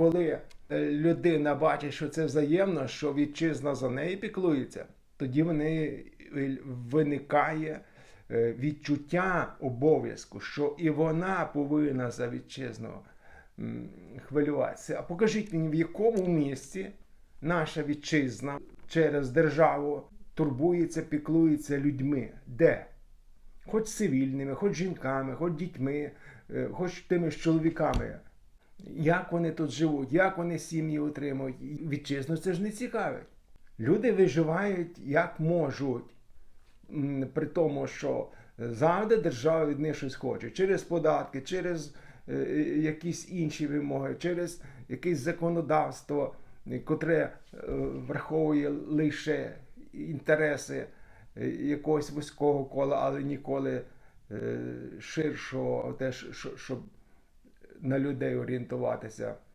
коли е, людина бачить, що це взаємно, що вітчизна за неї піклується, тоді в е, виникає е, відчуття обов'язку, що і вона повинна за вітчизну хвилюватися. А покажіть мені, в якому місці наша вітчизна через державу турбується, піклується людьми. Де? Хоч цивільними, хоч жінками, хоч дітьми, хоч тими ж чоловіками. Як вони тут живуть, як вони сім'ї утримують. І Вітчизну це ж не цікавить. Люди виживають як можуть, при тому, що завжди держава від них щось хоче. Через податки, через е, якісь інші вимоги, через якесь законодавство, е, котре е, враховує лише інтереси е, якогось вузького кола, але ніколи е, ширшого, що- щоб на людей орієнтуватися.